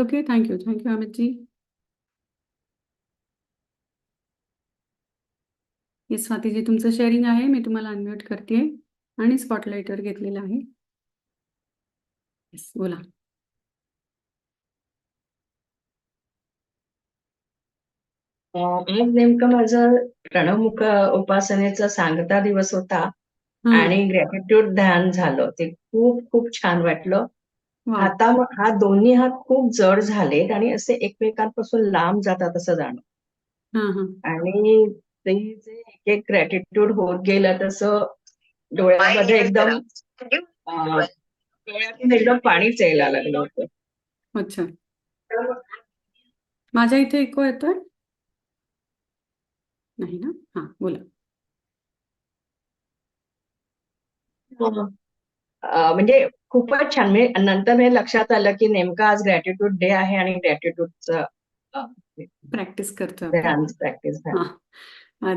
Okay thank you thank you अमितजी हे स्वातीजी तुमचं sharing आहे. मी तुम्हाला अनम्यूट करते आणि स्पॉटलाईटवर घेतलेलं आहे. Yes, बोला. आज नेमकं माझं प्रणवमुख उपासनेचा सांगता दिवस होता. आणि ग्रॅटिट्यूड ध्यान झालं. ते खूप खूप छान वाटलं. आता हा दोन्ही हात खूप जड झालेत आणि असे एकमेकांपासून लांब जातात असं जाणं हा हा. आणि ते जे एक एक ग्रॅटिट्यूड होत गेलं तसं डोळ्यामध्ये एकदम डोळ्यातून एकदम पाणीच यायला लागलं होतं. अच्छा. माझ्या इथे इको येतोय? नाही ना? हा बोला. अं, म्हणजे खूपच छान. म्हणजे नंतर हे लक्षात आलं की नेमका आज ग्रॅटिट्यूड डे आहे आणि ग्रॅटिट्यूडचं प्रॅक्टिस ध्यान प्रॅक्टिस आणि.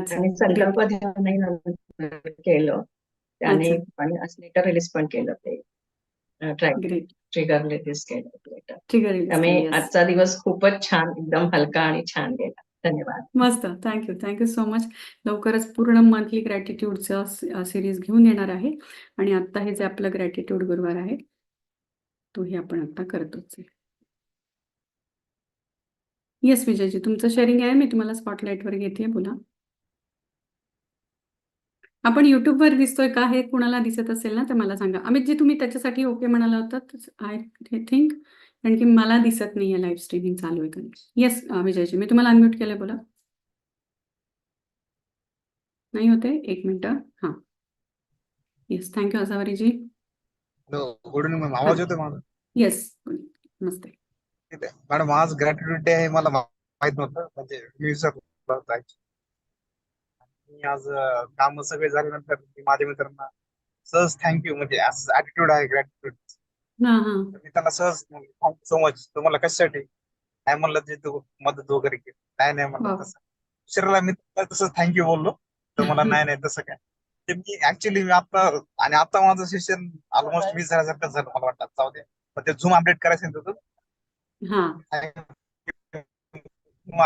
संकल्प नंतर केलं. आणि लेटर रिलीज पण केलं ते. ट्रिगर रिलीज केलं त्यामुळे. आजचा दिवस खूपच छान एकदम हलका आणि छान गेला. धन्यवाद. मस्त. थँक्यू थँक्यू सो मच लवकरच पूर्ण मंथली ग्रॅटिट्यूडचं सिरीज घेऊन येणार आहे. आणि आत्ता हे जे आपलं ग्रॅटिट्यूड गुरुवार आहे तोही आपण आता करतोच आहे. येस विजयजी तुमचं शेअरिंग आहे. मी तुम्हाला स्पॉटलाईटवर घेते. बोला. आपण युट्यूबवर दिसतोय का? हे कुणाला दिसत असेल ना तर मला सांगा. अमितजी तुम्ही त्याच्यासाठी ओके म्हणाला होता. आय थिंक कारण की मला दिसत नाही आहे लाईव्ह स्ट्रीमिंग चालू आहे का येस विजयजी मी तुम्हाला अनम्यूट केलंय बोला. नाही होते एक मिनिटं. हां. Yes thank you असावरीजी good evening ma'am आवाज येतोय माझा? येस नमस्ते. मॅडम आज ग्रॅटिट्यूड डे आहे मला माहीत नव्हतं. म्हणजे मी आज. काम सगळे झाल्यानंतर माझ्या मित्रांना सहज थँक्यू म्हणजे असं ऍटिट्यूड आहे ग्रॅटिट्यूड हां हां. मी त्यांना सहज थँक्यू सो मच तुम्हाला कशासाठी? नाही म्हणलं ते तू मदत वगैरे केली नाही नाही म्हणलं Wow. तसं. दुसऱ्याला मी तसं थँक्यू बोललो. तर मला नाही नाही तसं काय? ते मी ऍक्च्युली मी आता आणि आता माझं सेशन ऑलमोस्ट वीस झाल्यासारखं झालं मला वाटतं. जाऊ दे. पण ते झूम अपडेट करायचं होतं हां.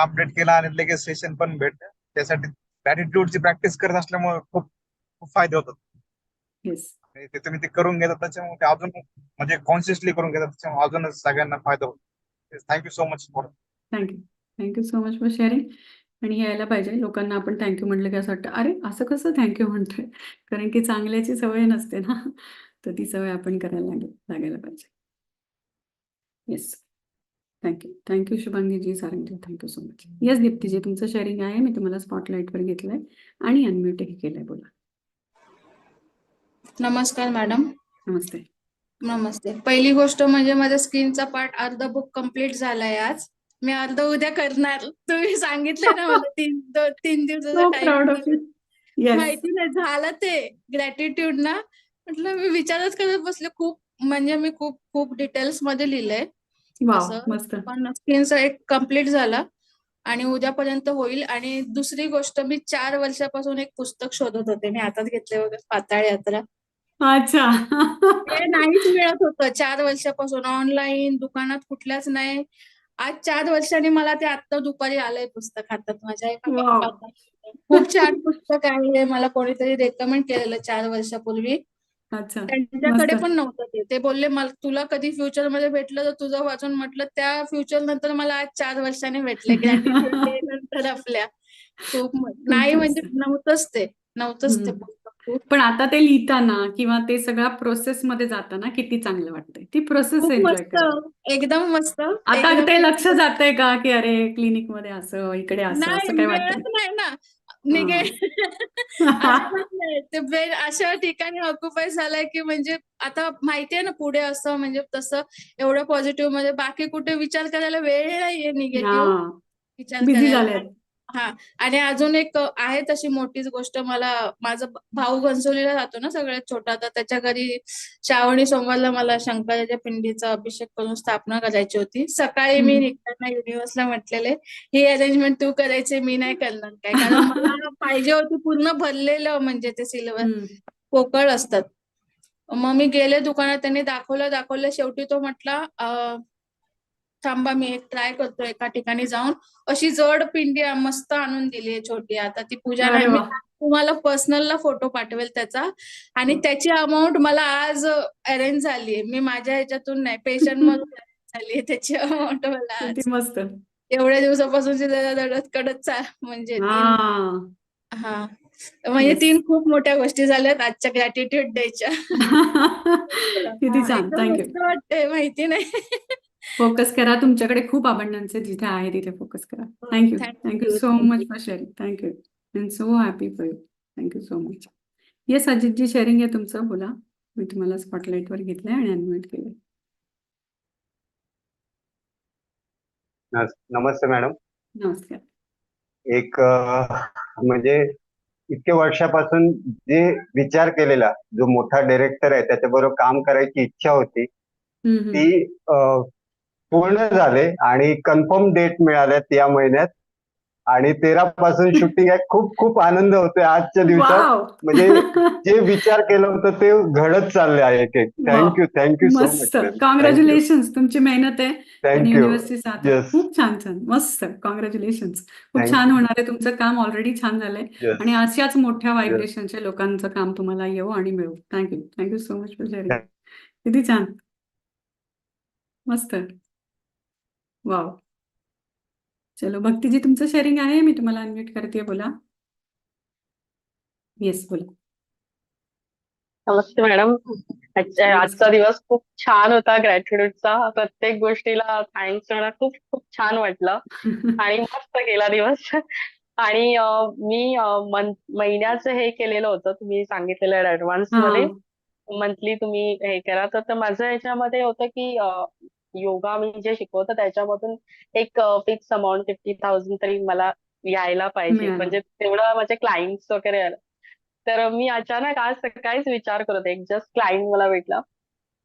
अपडेट केला आणि लगेच सेशन पण भेटलं. त्यासाठी ची प्रॅक्टिस करत असल्यामुळे खूप खूप फायदे होतात. ते तुम्ही ते करून घेतात त्याच्यामुळे ते अजून म्हणजे कॉन्शियसली करून घेतात त्याच्यामुळे अजूनच सगळ्यांना फायदा होतो. Thank you so much for thank you thank you so much for sharing आणि यायला पाहिजे. लोकांना आपण थँक्यू म्हटलं की असं वाटतं अरे असं कसं थँक्यू म्हणतोय? कारण की चांगल्याची सवय नसते ना. तर ती सवय आपण करायला लागेल लागायला पाहिजे. Yes thank you thank you Shubhangiji Sarangji. Thank you so much yes Deeptiji तुमचं शेअरिंग आहे. मी तुम्हाला स्पॉटलाईटवर घेतलंय. आणि अनम्यूटही केलंय. बोला. नमस्कार मॅडम नमस्ते. नमस्ते. पहिली गोष्ट म्हणजे माझ्या स्क्रीनचा पार्ट अर्ध बुक कंप्लीट झालाय आज. मी अर्ध उद्या करणार. तुम्ही सांगितलं ना मला तीन दो, तीन दिवसाचा माहिती नाही झालं ते. ग्रॅटिट्यूड ना. म्हटलं मी विचारच करत बसले. खूप म्हणजे मी खूप खूप डिटेल्समध्ये लिहिलंय. पण स्क्रीनचा एक कंप्लीट झाला. आणि उद्यापर्यंत होईल. आणि दुसरी गोष्ट मी चार वर्षापासून एक पुस्तक शोधत होते. मी हातात घेतले वगैरे पाताळ यात्रा. अच्छा. ते नाहीच मिळत होतं. चार वर्षापासून ऑनलाईन दुकानात कुठल्याच नाही. आज चार वर्षांनी मला ते आत्ता दुपारी आलंय पुस्तक हातात. माझ्या एका Wow. खूप छान पुस्तक आहे. मला कोणीतरी रेकमेंड केलेलं चार वर्षापूर्वी. अच्छा. त्यांच्याकडे. पण नव्हतं ते. ते बोलले मला तुला कधी फ्युचरमध्ये भेटलं तर तुझं वाचून म्हटलं त्या फ्युचर नंतर मला आज चार वर्षांनी भेटले. नंतर आपल्या. खूप नाही म्हणजे. नव्हतंच ते. नव्हतंच ते पण आता ते लिहिताना किंवा ते सगळ्या प्रोसेस मध्ये जाताना किती चांगलं वाटतंय. ती प्रोसेस एन्जॉय एकदम मस्त. आता ते लक्ष जातंय का की अरे क्लिनिकमध्ये असं इकडे असं नाही असं काय वाटतंय? नाही ना. ते वेळ अशा ठिकाणी ऑक्युपाय झालाय की म्हणजे आता माहितीये ना पुढे असं म्हणजे तसं एवढं पॉझिटिव्हमध्ये बाकी कुठे विचार करायला वेळ नाहीये निगेटिव्ह. विचार करायला. हा आणि अजून एक आहे तशी मोठीच गोष्ट मला माझा भाऊ घनसोलीला राहतो ना सगळ्यात छोटा तर त्याच्या घरी श्रावणी सोमवारला मला शंकराच्या पिंडीचा अभिषेक करून स्थापना करायची होती सकाळी मी. निघताना युनिव्हर्सला म्हटलेले ही अरेंजमेंट तू करायची मी नाही करणार काय कारण मला पाहिजे होती पूर्ण भरलेलं म्हणजे ते सिल्वर. पोकळ असतात मग मी गेले दुकानात त्यांनी दाखवलं दाखवलं शेवटी तो म्हटला थांबा मी एक ट्राय करतो एका ठिकाणी जाऊन. अशी जड पिंडी मस्त आणून दिली आहे छोटी. आता ती पूजा नाही मी तुम्हाला पर्सनलला फोटो पाठवेल त्याचा. आणि त्याची अमाऊंट मला आज अरेंज झाली मी माझ्या ह्याच्यातून नाही पेशंट मधून झाली आहे त्याची अमाऊंट मला मस्त. एवढ्या दिवसापासूनची त्याला दडत कडत म्हणजे हा. म्हणजे. तीन खूप मोठ्या गोष्टी झाल्यात आजच्या ग्रॅटिट्यूड डेच्या किती वाटतंय माहिती नाही. फोकस करा. तुमच्याकडे खूप अबंडन्स आहे. जिथे आहे तिथे फोकस करा. Thank you thank you so much. For sharing thank you and so happy for you thank you so much yes Ajitji sharing आहे तुमचं. बोला. मी तुम्हाला स्पॉटलाईटवर घेतलंय आणि अनम्यूट केलंय. नस- नमस्ते मॅडम. नमस्कार. एक म्हणजे इतक्या वर्षापासून जे विचार केलेला जो मोठा डायरेक्टर आहे त्याच्याबरोबर काम करायची इच्छा होती. ती पूर्ण झाले आणि कन्फर्म डेट मिळाल्यात या महिन्यात. आणि तेरा पासून शूटिंग आहे खूप खूप आनंद होतोय आजच्या दिवसात. म्हणजे जे विचार केलं होतं ते घडत चालले आहे एक एक. Thank you thank you so much congratulations तुमची मेहनत आहे. थँक्यू. खूप छान छान. मस्त. कॉंग्रॅच्युलेशन्स खूप छान. होणार आहे तुमचं काम. ऑलरेडी छान झालंय. आणि अशाच मोठ्या व्हायब्रेशनच्या लोकांचं काम तुम्हाला येऊ आणि मिळू thank you thank you so much for sharing किती छान. मस्त. वाव. चलो भक्तीजी तुमचं शेअरिंग आहे. मी तुम्हाला अनम्यूट करते. बोला. येस बोला. नमस्ते मॅडम आजचा दिवस खूप छान होता. ग्रॅटिट्यूडचा प्रत्येक गोष्टीला थँक्स म्हणा खूप खूप छान वाटलं. आणि मस्त गेला दिवस. आणि मी महिन्याचं हे केलेलं होतं. तुम्ही सांगितलेलं ऍडव्हान्समध्ये. मंथली तुम्ही हे करा. तर माझं याच्यामध्ये होतं की योगा मी जे शिकवतो त्याच्यामधून एक फिक्स अमाऊंट फिफ्टी थाउजंड तरी मला यायला पाहिजे. मिळालं. म्हणजे तेवढं माझे क्लायंट्स वगैरे आलं. तर मी अचानक आज सकाळीच विचार करत होते एक जस्ट क्लायंट मला भेटला.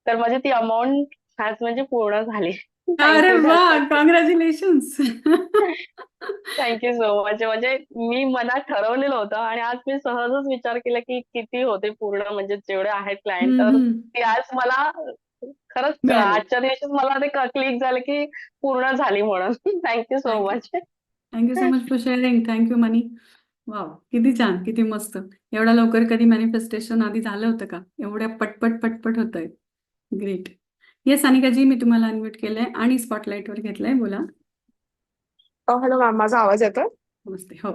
तर माझी ती अमाऊंट आज म्हणजे पूर्ण झाली. अरे you, वा. कॉंग्रॅच्युलेशन्स थँक्यू सो मच म्हणजे मी मनात ठरवलेलं होतं आणि आज मी सहजच विचार केला की किती होते पूर्ण म्हणजे जेवढे आहेत क्लायंट तर ती आज मला खरंच मिळाली. आजच्या दिवशी मला ते क्लिक झालं की पूर्ण झाली म्हणून. Thank you so. Much thank you so much for sharing thank you Mani wow किती छान किती मस्त. एवढ्या लवकर कधी मॅनिफेस्टेशन आधी झालं होतं का? एवढ्या पटपट पटपट होत आहे ग्रेट येस अनिकाजी मी तुम्हाला अनम्यूट केलंय आणि स्पॉटलाईटवर घेतलंय. बोला. हॅलो मॅम माझा आवाज येतोय? नमस्ते हो.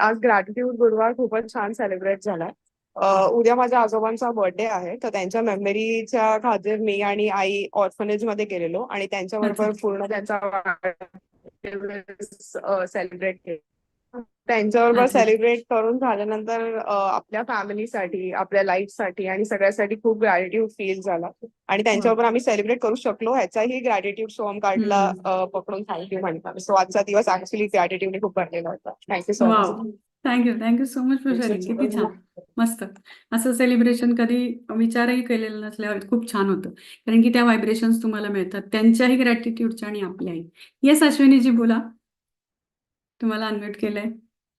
आज ग्रॅटिट्यूड गुरुवार खूपच छान सेलिब्रेट झालाय अ, उद्या माझ्या आजोबांचा बर्थडे आहे तर त्यांच्या मेमरीच्या खातीर मी आणि आई ऑर्फनेजमध्ये गेलेलो आणि त्यांच्याबरोबर. पूर्ण त्यांचा सेलिब्रेट केला. त्यांच्याबरोबर. सेलिब्रेट करून झाल्यानंतर आपल्या फॅमिलीसाठी आपल्या लाईफसाठी आणि सगळ्यासाठी खूप ग्रॅटिट्यूड फील झाला. आणि त्यांच्याबरोबर आम्ही सेलिब्रेट करू शकलो ह्याचाही ग्रॅटिट्यूड सोहम कार्डला पकडून थँक्यू म्हणतात. सो आजचा दिवस ऍक्च्युली ग्रॅटिट्यूडने खूप भरलेला होता. Thank you so much thank you thank you so much for sharing किती छान. मस्त. असं सेलिब्रेशन कधी विचारही केलेलं नसल्यावर खूप छान होतं. कारण की त्या व्हायब्रेशन्स तुम्हाला मिळतात. त्यांच्याही ग्रॅटिट्यूडच्या आणि आपल्याही. येस अश्विनीजी बोला. तुम्हाला अनम्यूट केलंय.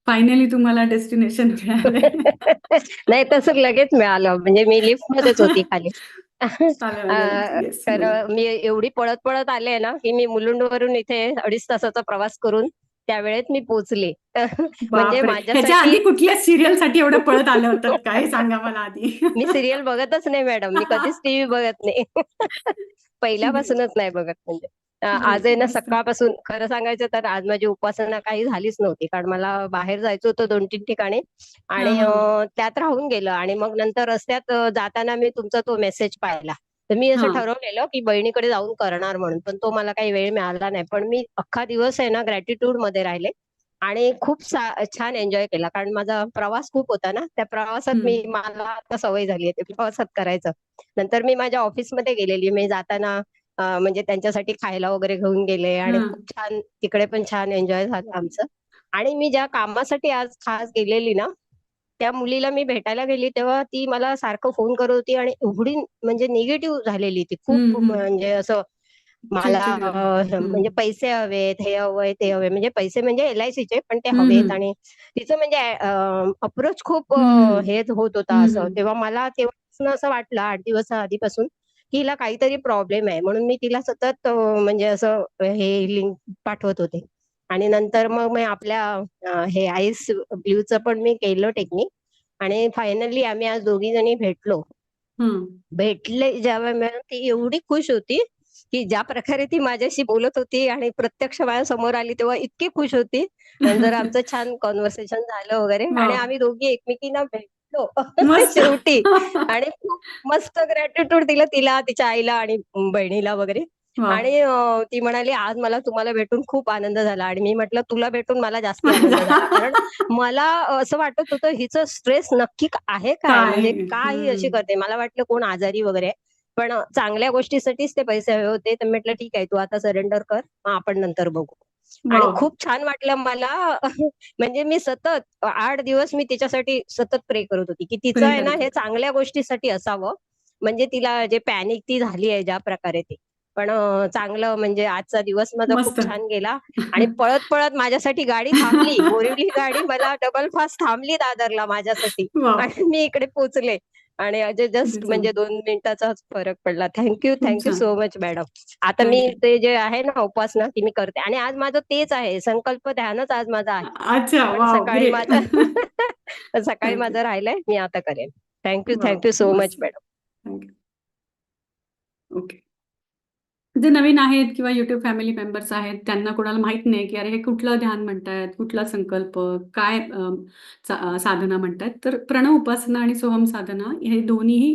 फायनली तुम्हाला डेस्टिनेशन मिळालंय. नाही तसं लगेच मिळालं. म्हणजे मी लिफ्ट मध्येच होती खाली. तर. मी एवढी पळत पळत आले ना की मी मुलुंडवरून इथे अडीच तासाचा प्रवास करून त्या वेळेत मी पोहोचले म्हणजे आधी कुठल्या सिरियलसाठी एवढं पळत आलं होतं? काय सांगा मला आधी. मी सिरियल बघतच नाही मॅडम मी कधीच टीव्ही बघत नाही. पहिल्यापासूनच नाही बघत म्हणजे. आज आहे ना. सकाळपासून. खरं सांगायचं तर आज माझी उपासना काही झालीच नव्हती. कारण मला बाहेर जायचं होतं दोन तीन ठिकाणी. आणि त्यात राहून गेलं. आणि मग नंतर रस्त्यात जाताना मी तुमचा तो मेसेज पाहिला. तर मी असं. ठरवलेलं की बहिणीकडे जाऊन करणार म्हणून पण तो मला काही वेळ मिळाला नाही. पण मी अख्खा दिवस आहे ना ग्रॅटिट्यूडमध्ये राहिले आणि खूप छान एन्जॉय केला. कारण माझा प्रवास खूप होता ना त्या प्रवासात मी मला आता सवय झाली आहे प्रवासात करायचं. नंतर मी माझ्या ऑफिसमध्ये गेलेली. मी जाताना म्हणजे त्यांच्यासाठी खायला वगैरे घेऊन गेले आणि. खूप छान तिकडे पण छान एन्जॉय झालं आमचं. आणि मी ज्या कामासाठी आज खास गेलेली ना त्या मुलीला मी भेटायला गेली तेव्हा ती मला सारखं फोन करत होती आणि एवढी म्हणजे निगेटिव्ह झालेली ती खूप. म्हणजे असं मला. म्हणजे पैसे हवेत हे हवंय ते हवे म्हणजे पैसे म्हणजे एल आय चे पण ते हवेत. आणि तिचं म्हणजे अप्रोच खूप. हे होत होता असं. तेव्हा मला तेव्हापासून असं वाटलं आठ दिवस आधीपासून की हिला काहीतरी प्रॉब्लेम आहे म्हणून मी तिला सतत म्हणजे असं हे लिंक पाठवत होते आणि नंतर मग मी आपल्या हे आईस ब्ल्यूचं पण मी केलं टेक्निक आणि फायनली आम्ही आज दोघी जणी भेटलो. भेटले ज्यावेळी मिळालं ती एवढी खुश होती की ज्या प्रकारे ती माझ्याशी बोलत होती आणि प्रत्यक्ष माझ्यासमोर आली तेव्हा इतकी खुश होती नंतर आमचं छान कॉन्व्हर्सेशन झालं वगैरे आणि. आम्ही दोघी एकमेकींना भेटलो. शेवटी आणि खूप मस्त ग्रॅटिट्यूड दिलं तिला तिच्या आईला आणि बहिणीला वगैरे. आणि ती म्हणाली आज मला तुम्हाला भेटून खूप आनंद झाला. आणि मी म्हटलं तुला भेटून मला जास्त आनंद झाला. कारण मला असं वाटत होतं हिचं स्ट्रेस नक्की आहे काय काय? म्हणजे का ही अशी. करते? मला वाटलं कोण आजारी वगैरे. पण चांगल्या गोष्टीसाठीच ते पैसे हवे होते. तर म्हटलं ठीक आहे तू आता सरेंडर कर. मग आपण नंतर बघू. आणि वाव. खूप छान वाटलं मला. म्हणजे मी सतत आठ दिवस मी तिच्यासाठी सतत प्रे करत होती की तिचं आहे ना हे चांगल्या गोष्टीसाठी असावं. म्हणजे तिला जे पॅनिक ती झाली आहे ज्या प्रकारे ती. पण चांगलं म्हणजे आजचा दिवस माझा खूप. छान गेला. आणि पळत पळत माझ्यासाठी गाडी थांबली. बोरिवली गाडी मला डबल फास्ट थांबली दादरला माझ्यासाठी. आणि मी इकडे पोहोचले आणि किती जस्ट. म्हणजे दोन मिनिटाचाच फरक पडला. Thank you thank you. So much madam आता मी. ते जे आहे ना उपासना ती मी करते. आणि आज माझं तेच आहे. संकल्प ध्यानच आज माझं आहे. सकाळी माझं सकाळी माझं राहिलंय. मी आता करेन. Thank you thank you so much madam okay जे नवीन आहेत किंवा युट्यूब फॅमिली मेंबर्स आहेत त्यांना कोणाला माहीत नाही की अरे हे कुठलं ध्यान म्हणतायत कुठला संकल्प काय साधना म्हणतायत. तर प्रणव उपासना आणि सोहम साधना हे दोन्हीही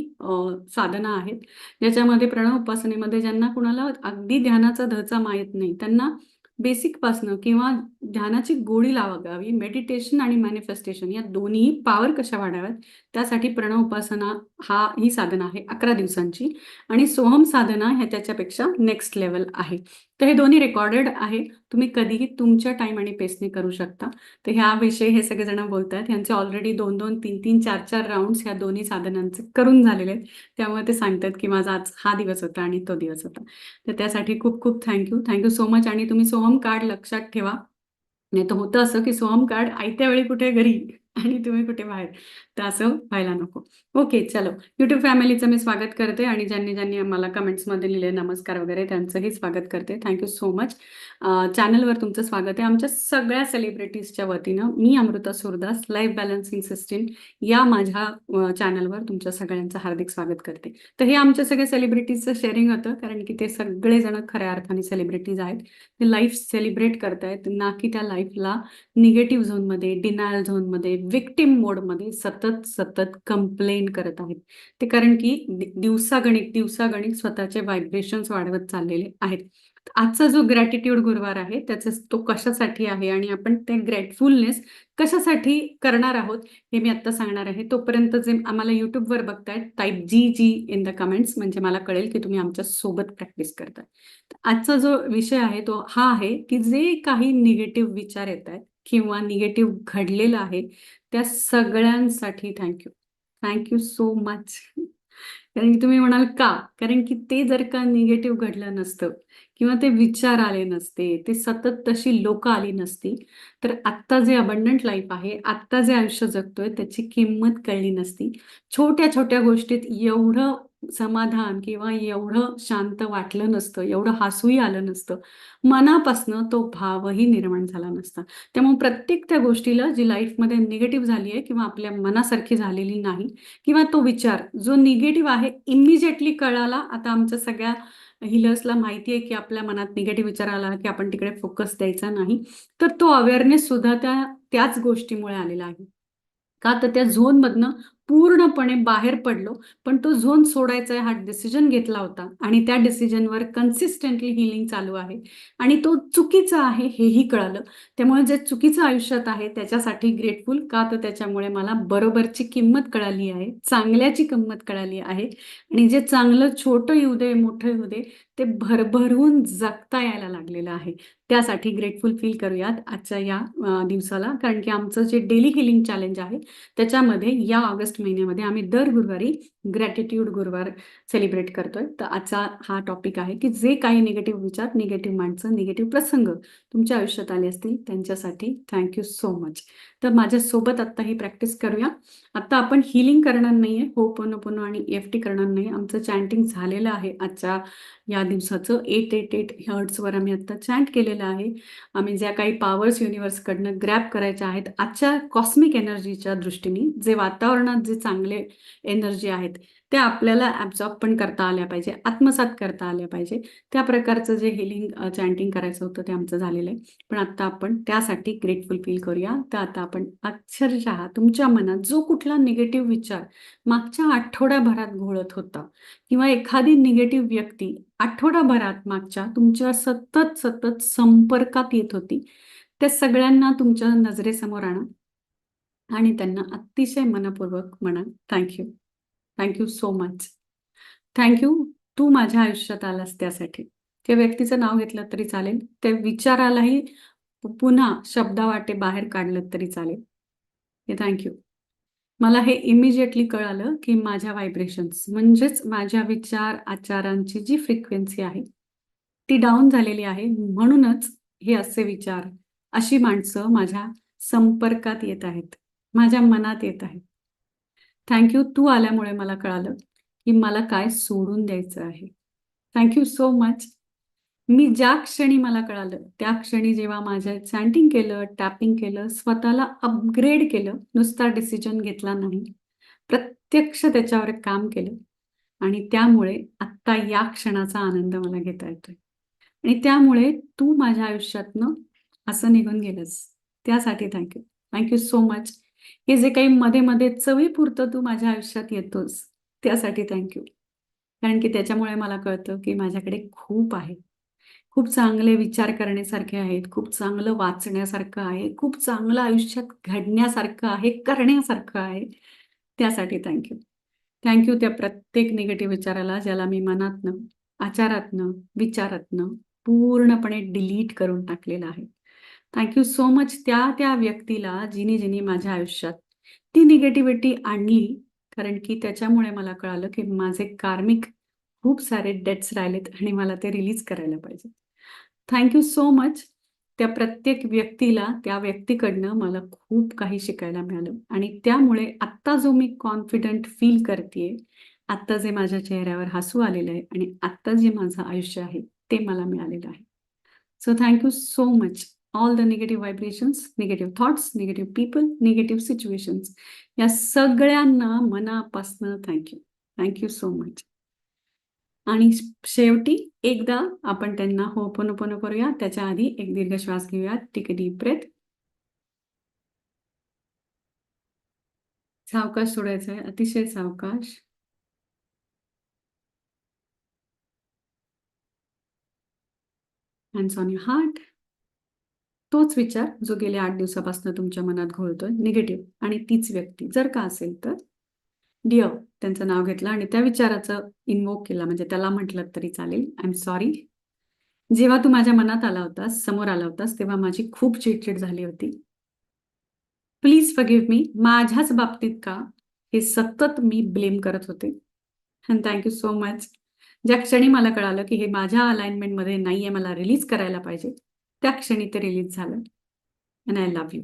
साधना आहेत. ज्याच्यामध्ये प्रणव उपासनेमध्ये ज्यांना कुणाला अगदी ध्यानाचा धचा माहीत नाही त्यांना बेसिकपासनं किंवा ध्यानाची गोडी लावावी मेडिटेशन आणि मॅनिफेस्टेशन या दोन्ही पॉवर कशा वाढाव्यात? त्यासाठी प्रणव उपासना हा ही साधना आहे अकरा दिवसांची. आणि सोहम साधना ह्या त्याच्यापेक्षा नेक्स्ट लेवल आहे. तर हे दोन्ही रेकॉर्डेड आहे तुम्ही कधीही तुमच्या टाईम आणि पेसने करू शकता. तर ह्याविषयी हे सगळेजण बोलत आहेत यांचे ऑलरेडी दोन दोन तीन तीन चार चार राऊंड्स ह्या दोन्ही साधनांचे करून झालेले आहेत. त्यामुळे ते सांगतात की माझा आज हा दिवस होता आणि तो दिवस होता. तर त्यासाठी खूप खूप थँक्यू थँक्यू सो मच आणि तुम्ही सोहम कार्ड लक्षात ठेवा. नाही तर होतं असं की सोहम कार्ड आयत्या वेळी कुठे घरी आणि तुम्ही कुठे बाहेर? तर असं व्हायला नको. ओके चलो. युट्यूब फॅमिलीचं मी स्वागत करते आणि ज्यांनी ज्यांनी मला कमेंट्समध्ये लिहिले नमस्कार वगैरे त्यांचंही स्वागत करते. थँक्यू सो मच चॅनलवर तुमचं स्वागत आहे. आमच्या सगळ्या सेलिब्रिटीजच्या वतीनं मी Amruta Surdas life balancing system या माझ्या चॅनलवर तुमच्या सगळ्यांचं हार्दिक स्वागत करते. तर हे आमच्या सगळ्या सेलिब्रिटीजचं शेअरिंग होतं कारण की ते सगळेजण खऱ्या अर्थाने सेलिब्रिटीज आहेत. ते लाईफ सेलिब्रेट करतायत ना की त्या लाईफला निगेटिव्ह झोनमध्ये डिनायल झोनमध्ये विक्टिम मोडमध्ये सतत सतत कंप्लेन करत आहेत. ते कारण की दिवसागणिक दिवसागणिक स्वतःचे व्हायब्रेशन्स वाढवत चाललेले आहेत. आजचा जो ग्रॅटिट्यूड गुरुवार आहे त्याचा तो कशासाठी आहे आणि आपण ते ग्रॅटफुलनेस कशासाठी करणार आहोत हे मी आत्ता सांगणार आहे. तोपर्यंत जे आम्हाला युट्यूबवर बघतायत type G G in the comments म्हणजे मला कळेल की तुम्ही आमच्यासोबत प्रॅक्टिस करताय. आजचा जो विषय आहे तो हा आहे की जे काही निगेटिव्ह विचार येत आहेत किंवा निगेटिव्ह घडलेलं आहे त्या सगळ्यांसाठी थँक्यू थँक्यू सो मच कारण की तुम्ही म्हणाल का? कारण की ते जर का निगेटिव्ह घडलं नसतं किंवा ते विचार आले नसते ते सतत तशी लोक आली नसती तर आत्ता जे अबंडंट लाईफ आहे आत्ता जे आयुष्य जगतोय त्याची किंमत कळली नसती. छोट्या छोट्या गोष्टीत एवढं समाधान किंवा एवढं शांत वाटलं नसतं एवढं हसूही आलं नसतं. मनापासनं तो भावही निर्माण झाला नसता. त्यामुळे प्रत्येक त्या गोष्टीला जी लाईफमध्ये निगेटिव्ह झाली आहे किंवा आपल्या मनासारखी झालेली नाही किंवा तो विचार जो निगेटिव्ह आहे इमिजिएटली कळाला. आता आमच्या सगळ्या हिलर्सला माहिती आहे की आपल्या मनात निगेटिव्ह विचार आला की आपण तिकडे फोकस द्यायचा नाही. तर तो अवेअरनेस सुद्धा त्या त्याच गोष्टीमुळे आलेला आहे. का? तर त्या झोनमधनं पूर्णपणे बाहेर पडलो पण तो झोन सोडायचा हा डिसिजन घेतला होता आणि त्या डिसिजनवर कन्सिस्टंटली हिलिंग चालू आहे. आणि तो चुकीचा आहे हेही कळालं. त्यामुळे जे चुकीचं आयुष्यात आहे त्याच्यासाठी ग्रेटफुल का तर त्याच्यामुळे मला बरोबरची किंमत कळाली आहे चांगल्याची किंमत कळाली आहे. आणि जे चांगलं छोटं येऊ दे मोठं येऊ दे ते भरभरून जगता यायला लागलेलं आहे. त्यासाठी ग्रेटफुल फील करूयात आजच्या या दिवसाला. कारण की आमचं जे डेली हिलिंग चॅलेंज आहे त्याच्यामध्ये या ऑगस्ट महिन्यामध्ये आम्ही दर गुरुवारी ग्रॅटिट्यूड गुरुवार सेलिब्रेट करतोय. तर आजचा हा टॉपिक आहे की जे काही निगेटिव्ह विचार निगेटिव्ह माणसं निगेटिव्ह प्रसंग तुमच्या आयुष्यात आले असतील त्यांच्यासाठी थँक्यू सो मच तर माझ्यासोबत आत्ता ही प्रॅक्टिस करूया. आता आपण हिलिंग करणार नाहीये. होपोनोपोनो आणि एफ टी करणार नाही आमचं चॅन्टिंग झालेलं आहे आजच्या या दिवसाचं. एट एट एट हर्ट्सवर आम्ही आत्ता चॅन्ट केलेलं आहे. आम्ही ज्या काही पॉवर्स युनिवर्सकडनं ग्रॅप करायच्या आहेत आजच्या कॉस्मिक एनर्जीच्या दृष्टीने जे वातावरणात जे चांगले एनर्जी आहेत त्या आपल्याला ॲब्झॉर्ब पण करता आल्या पाहिजे आत्मसात करता आल्या पाहिजे. त्या प्रकारचं जे हिलिंग चॅन्टिंग करायचं होतं ते आमचं झालेलं आहे. पण आता आपण त्यासाठी ग्रेटफुल फील करूया. तर आता आपण अक्षरशः तुमच्या मनात जो कुठला निगेटिव्ह विचार मागच्या आठवड्याभरात घोळत होता किंवा एखादी निगेटिव्ह व्यक्ती आठवडाभरात मागच्या तुमच्या सतत सतत संपर्कात येत होती त्या सगळ्यांना तुमच्या नजरेसमोर आणा आणि त्यांना अतिशय मनपूर्वक म्हणा. Thank you thank you so much thank you तू माझ्या आयुष्यात आलास त्यासाठी. त्या व्यक्तीचं नाव घेतलं तरी चालेल. त्या विचारालाही पुन्हा शब्दावाटे बाहेर काढलं तरी चालेल. हे थँक्यू मला हे इमिजिएटली कळालं की माझ्या व्हायब्रेशन्स म्हणजेच माझ्या विचार आचारांची जी फ्रिक्वेन्सी आहे ती डाऊन झालेली आहे. म्हणूनच हे असे विचार अशी माणसं माझ्या संपर्कात येत आहेत. माझ्या मनात येत आहेत. थँक्यू तू आल्यामुळे मला कळालं की मला काय सोडून द्यायचं आहे. थँक्यू सो मच मी ज्या क्षणी मला कळालं त्या क्षणी जेव्हा माझ्या चॅन्टिंग केलं टॅपिंग केलं स्वतःला अपग्रेड केलं नुसता डिसिजन घेतला नाही प्रत्यक्ष त्याच्यावर काम केलं आणि त्यामुळे आत्ता या क्षणाचा आनंद मला घेता येतोय. आणि त्यामुळे तू माझ्या आयुष्यातनं असं निघून गेलंस. त्यासाठी थँक्यू थँक्यू सो मच हे जे काही मध्ये मध्ये चवीपुरतं तू माझ्या आयुष्यात येतोस त्यासाठी थँक्यू कारण की त्याच्यामुळे मला कळतं की माझ्याकडे खूप आहे. खूप चांगले विचार करण्यासारखे आहेत खूप चांगलं वाचण्यासारखं आहे खूप चांगलं आयुष्यात घडण्यासारखं आहे करण्यासारखं आहे त्यासाठी थँक्यू थँक्यू त्या प्रत्येक निगेटिव्ह विचाराला ज्याला मी मनातनं आचारातनं विचारातनं पूर्णपणे डिलीट करून टाकलेलं आहे. थँक्यू सो मच त्या त्या व्यक्तीला जिने जिने माझ्या आयुष्यात ती निगेटिव्हिटी आणली. कारण की त्याच्यामुळे मला कळालं की माझे कार्मिक खूप सारे डेट्स राहिलेत आणि मला ते रिलीज करायला पाहिजे. थँक्यू सो मच त्या प्रत्येक व्यक्तीला त्या व्यक्तीकडनं मला खूप काही शिकायला मिळालं. आणि त्यामुळे आत्ता जो मी कॉन्फिडंट फील करते आत्ता जे माझ्या चेहऱ्यावर हसू आलेलं आहे आणि आत्ता जे माझं आयुष्य आहे ते मला मिळालेलं आहे. So thank you so much all the negative vibrations negative thoughts negative people negative situations या सगळ्यांना मनापासनं thank you thank you so much आणि शेवटी एकदा आपण त्यांना होपोनोपोनो करूया. त्याच्या आधी एक दीर्घ श्वास घेऊया. टिक डीप ब्रेथ सावकाश सोडायचा आहे. अतिशय सावकाश. हँड्स ऑन युअर हार्ट तोच विचार जो गेल्या आठ दिवसापासून तुमच्या मनात घोळतोय निगेटिव्ह आणि तीच व्यक्ती जर का असेल तर? डिअर त्यांचं नाव घेतलं आणि त्या विचाराचं इन्वोक केलं. म्हणजे त्याला म्हटलं तरी चालेल. आय एम सॉरी जेव्हा तू माझ्या मनात आला होतास समोर आला होतास तेव्हा माझी खूप चिडचिड झाली होती. प्लीज फगिव्ह मी माझ्याच बाबतीत का हे सतत मी ब्लेम करत होते? अँड थँक्यू सो मच ज्या क्षणी मला कळालं की हे माझ्या अलाइनमेंटमध्ये नाही आहे मला रिलीज करायला पाहिजे त्या क्षणी ते रिलीज झालं. And I love you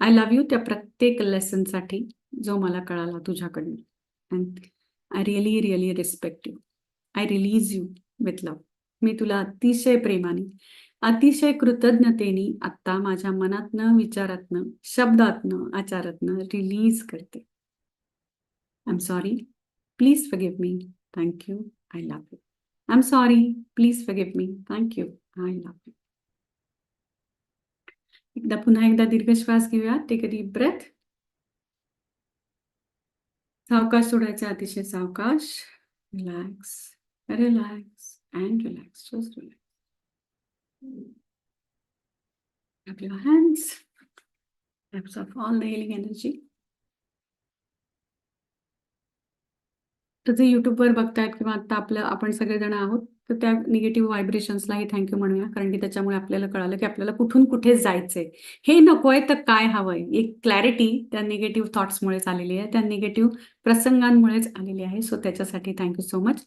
I love you त्या प्रत्येक लेसनसाठी जो मला कळाला तुझ्याकडनं. And I really really respect you I release you with love मी तुला अतिशय प्रेमाने अतिशय कृतज्ञतेने आत्ता माझ्या मनातनं विचारातनं शब्दातनं आचारातनं रिलीज करते. I am sorry please forgive me thank you I love you I am sorry please forgive me thank you I love you एकदा पुन्हा एकदा दीर्घ श्वास घेऊया. टेक अ डीप ब्रेथ सावकाश सोडायचा अतिशय सावकाश. Relax relax and relax just relax Clap your hands. Of all the healing energy तर जे युट्यूबवर बघतायत किंवा आता आपलं आपण सगळेजण आहोत तर त्या निगेटिव्ह व्हायब्रेशन्सलाही थँक्यू म्हणूया. कारण की त्याच्यामुळे आपल्याला कळालं की आपल्याला कुठून कुठे जायचंय. हे नकोय तर काय हवंय? एक क्लॅरिटी त्या निगेटिव्ह थॉट्समुळेच आलेली आहे. त्या निगेटिव्ह प्रसंगांमुळेच आलेली आहे. सो त्याच्यासाठी थँक्यू सो मच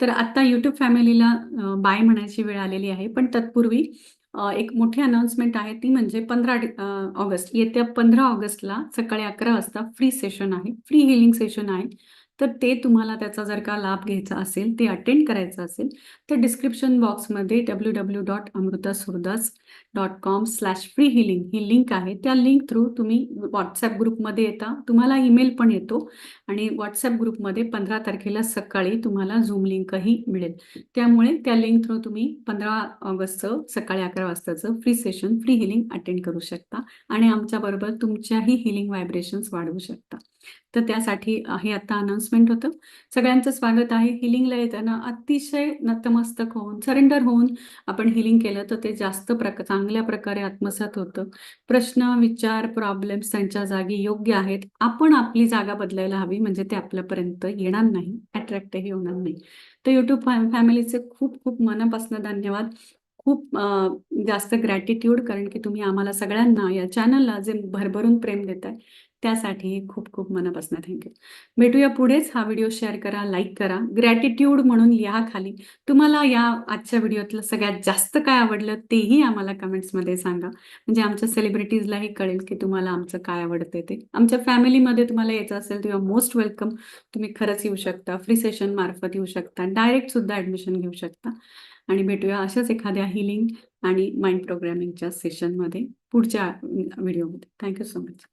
तर आत्ता युट्यूब फॅमिलीला बाय म्हणायची वेळ आलेली आहे. पण तत्पूर्वी एक मोठी अनाउन्समेंट आहे. ती म्हणजे पंधरा ऑगस्ट येत्या पंधरा ऑगस्टला सकाळी अकरा वाजता फ्री सेशन आहे. फ्री हिलिंग सेशन आहे. तर ते तुम्हाला त्याचा जर का लाभ घ्यायचा असेल ते अटेंड करायचं असेल तर डिस्क्रिप्शन बॉक्समध्ये W W dot Amruta Surdas dot com slash free healing ही लिंक आहे. त्या लिंक थ्रू तुम्ही व्हॉट्सॲप ग्रुपमध्ये येता. तुम्हाला ईमेल पण येतो आणि व्हॉट्सॲप ग्रुपमध्ये पंधरा तारखेला सकाळी तुम्हाला झूम लिंकही मिळेल. त्यामुळे त्या लिंक थ्रू तुम्ही पंधरा ऑगस्टचं सकाळी अकरा वाजताचं free session free healing attend करू शकता आणि आमच्याबरोबर तुमच्याही हिलिंग व्हायब्रेशन्स वाढवू शकता. तर त्यासाठी हे आता अनाउन्समेंट होतं. सगळ्यांचं स्वागत आहे. हिलिंगला येताना अतिशय नतमस्तक होऊन सरेंडर होऊन आपण हिलिंग केलं तर ते जास्त प्रक चांगल्या प्रकारे आत्मसात होतं. प्रश्न विचार प्रॉब्लेम्स त्यांच्या जागी योग्य आहेत. आपण आपली जागा बदलायला हवी म्हणजे ते आपल्यापर्यंत येणार नाही अट्रॅक्टही होणार नाही. तर युट्यूब फॅमिलीचे खूप खूप मनापासून धन्यवाद. खूप जास्त ग्रॅटिट्यूड कारण की तुम्ही आम्हाला सगळ्यांना या चॅनलला जे भरभरून प्रेम देत आहे त्यासाठी खूप खूप मनापासून थँक्यू भेटूया पुढेच. हा व्हिडिओ शेअर करा लाईक करा. ग्रॅटिट्यूड म्हणून लिहा खाली. तुम्हाला या आजच्या व्हिडिओतलं सगळ्यात जास्त काय आवडलं तेही आम्हाला कमेंट्समध्ये सांगा. म्हणजे आमच्या सेलिब्रिटीजलाही कळेल की तुम्हाला आमचं काय आवडतं ते. आमच्या फॅमिलीमध्ये तुम्हाला यायचं असेल तर मोस्ट वेलकम तुम्ही खरंच येऊ शकता. फ्री सेशन मार्फत येऊ शकता. डायरेक्ट सुद्धा ॲडमिशन घेऊ शकता. आणि भेटूया अशाच एखाद्या हिलिंग आणि माइंड प्रोग्रॅमिंगच्या सेशनमध्ये पुढच्या व्हिडिओमध्ये थँक्यू सो मच